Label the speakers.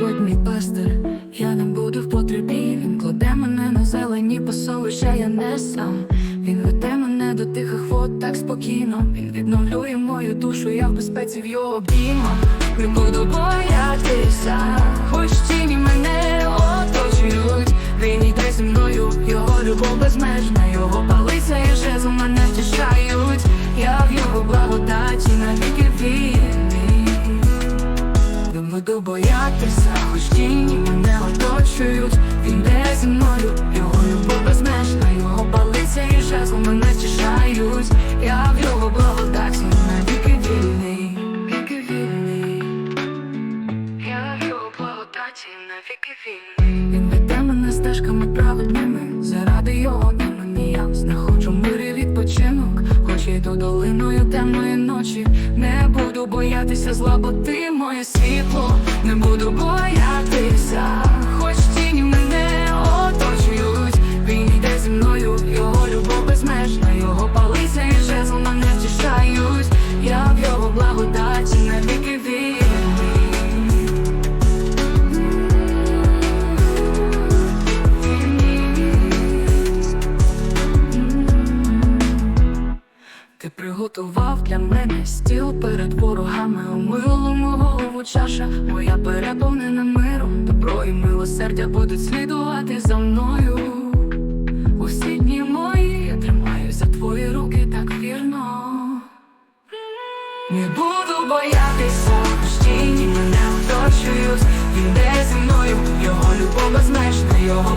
Speaker 1: Господь мій пастир, я не буду в потребі. Він кладе мене на зелені пасовища, я не сам. Він веде мене до тихих вод так спокійно. Він відновлює мою душу, я в безпеці в його обіймах Не буду боятися, хоч тіні мене оточують. Він йде зі мною, його любов безмежна, його палиця і жезл мене. Буду боятися, хоч тіні мене оточують. Він йде зі мною, його любов безмежна, його палиця і жезл мене втішають. Я в його благодаті навіки вільний, віки вільний. Я в його благодаті навіки вільний. Він веде мене стежками праведними, заради його імені я знаходжу мир і відпочинок, хоч я йду долиною темної ночі. Буду боятися зла, бо ти моє світло, не буду боятися, хоч тіні мене оточують. Він йде зі мною, його любов безмежна, Ти приготував для мене стіл перед ворогами, омило мою голову чаша, моя переповнена миром, добро і милосердя будуть слідувати за мною. Усі дні мої я тримаю за твої руки так вірно. Не буду боятися, тіні мене оточують. Він йде зі мною, його любов безмежна, його